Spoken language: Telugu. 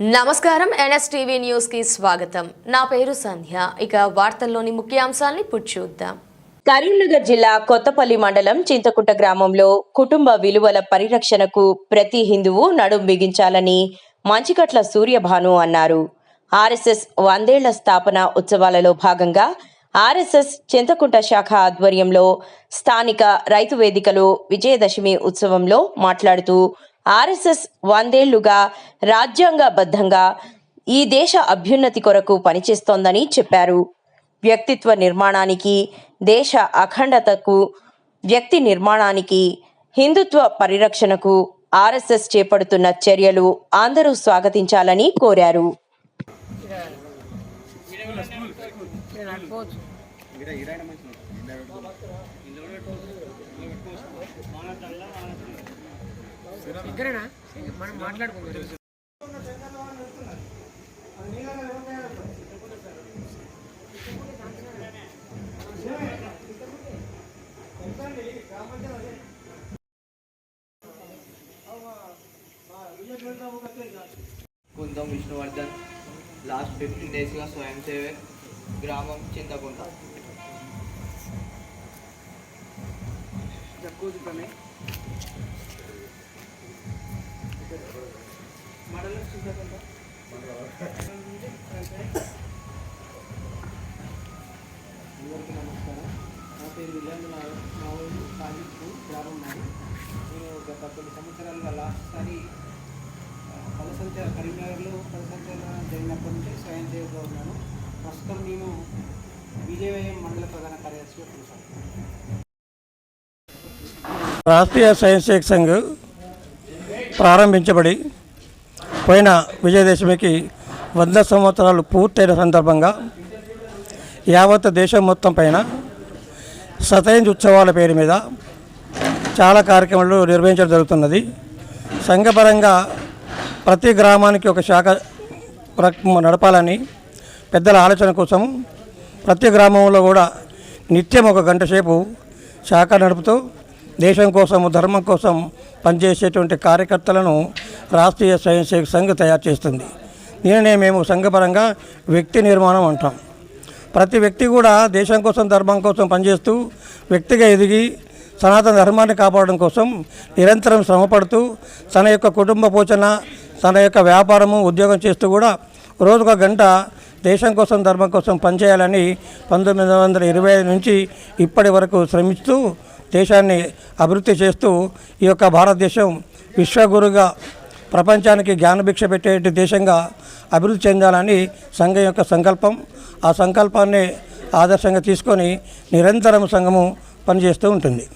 నమస్కారం ఎన్ఎస్టీవీ న్యూస్కి స్వాగతం. నా పేరు సంధ్య. ఇక వార్తల్లోని ముఖ్యాంశాల్ని చూద్దాం. కరీంనగర్ జిల్లా కొత్తపల్లి మండలం చింతకుంట గ్రామంలో కుటుంబ విలువల పరిరక్షణకు ప్రతి హిందువు నడుం బిగించాలని మంచికట్ల సూర్యభాను అన్నారు. ఆర్ఎస్ఎస్ వందేళ్ళ స్థాపన ఉత్సవాలలో భాగంగా ఆర్ఎస్ఎస్ చింతకుంట శాఖ ఆధ్వర్యంలో స్థానిక రైతు వేదికలో విజయదశమి ఉత్సవంలో మాట్లాడుతూ ఆర్ఎస్ఎస్ వందేళ్ళుగా రాజ్యాంగబద్ధంగా ఈ దేశ అభ్యున్నతి కొరకు పనిచేస్తోందని చెప్పారు. వ్యక్తిత్వ నిర్మాణానికి దేశ అఖండతకు వ్యక్తి నిర్మాణానికి హిందుత్వ పరిరక్షణకు ఆర్ఎస్ఎస్ చేపడుతున్న చర్యలు అందరూ స్వాగతించాలని కోరారు. ఇక్కడేనా? మనం మాట్లాడుకుంటాం కుందం విష్ణువర్ధన్ లాస్ట్ ఫిఫ్టీన్ డేస్గా స్వయం సేవక్ గ్రామం చింతకుంట. మా ఊరు సాజిద్పూర్ గ్రామం నాది. నేను గత కొన్ని సంవత్సరాలుగా లాస్ట్ సారి ఆ, కరీంనగర్లో పద జరిగినప్పటి నుంచి స్వయం సేవగా ఉన్నాను. ప్రస్తుతం నేను విజయవయం మండల ప్రధాన కార్యదర్శిగా చూశాను రాష్ట్రీయ స్వయం సేవక సంఘం ప్రారంభించబడి పోయిన విజయదశమికి వంద సంవత్సరాలు పూర్తయిన సందర్భంగా యావత్ దేశం మొత్తం పైన సతైంజ్ ఉత్సవాల పేరు మీద చాలా కార్యక్రమాలు నిర్వహించడం జరుగుతున్నది. సంఘపరంగా ప్రతి గ్రామానికి ఒక శాఖ నడపాలని పెద్దల ఆలోచన కోసం ప్రతి గ్రామంలో కూడా నిత్యం ఒక గంట సేపు శాఖ నడుపుతూ దేశం కోసం ధర్మం కోసం పనిచేసేటువంటి కార్యకర్తలను రాష్ట్రీయ స్వయం సేవక సంఘ్ తయారు చేస్తుంది. దీనినే మేము సంఘపరంగా వ్యక్తి నిర్మాణం అంటాం. ప్రతి వ్యక్తి కూడా దేశం కోసం ధర్మం కోసం పనిచేస్తూ వ్యక్తిగా ఎదిగి సనాతన ధర్మాన్ని కాపాడడం కోసం నిరంతరం శ్రమపడుతూ తన యొక్క కుటుంబ పోషణ తన యొక్క వ్యాపారము ఉద్యోగం చేస్తూ కూడా రోజుకొక గంట దేశం కోసం ధర్మం కోసం పనిచేయాలని పంతొమ్మిది వందల ఇరవై ఐదు నుంచి ఇప్పటి వరకు శ్రమిస్తూ దేశాన్ని అభివృద్ధి చేస్తూ ఈ యొక్క భారతదేశం విశ్వగురుగా ప్రపంచానికి జ్ఞానభిక్ష పెట్టే దేశంగా అభివృద్ధి చెందాలని సంఘం యొక్క సంకల్పం. ఆ సంకల్పాన్ని ఆదర్శంగా తీసుకొని నిరంతరం సంఘము పనిచేస్తూ ఉంటుంది.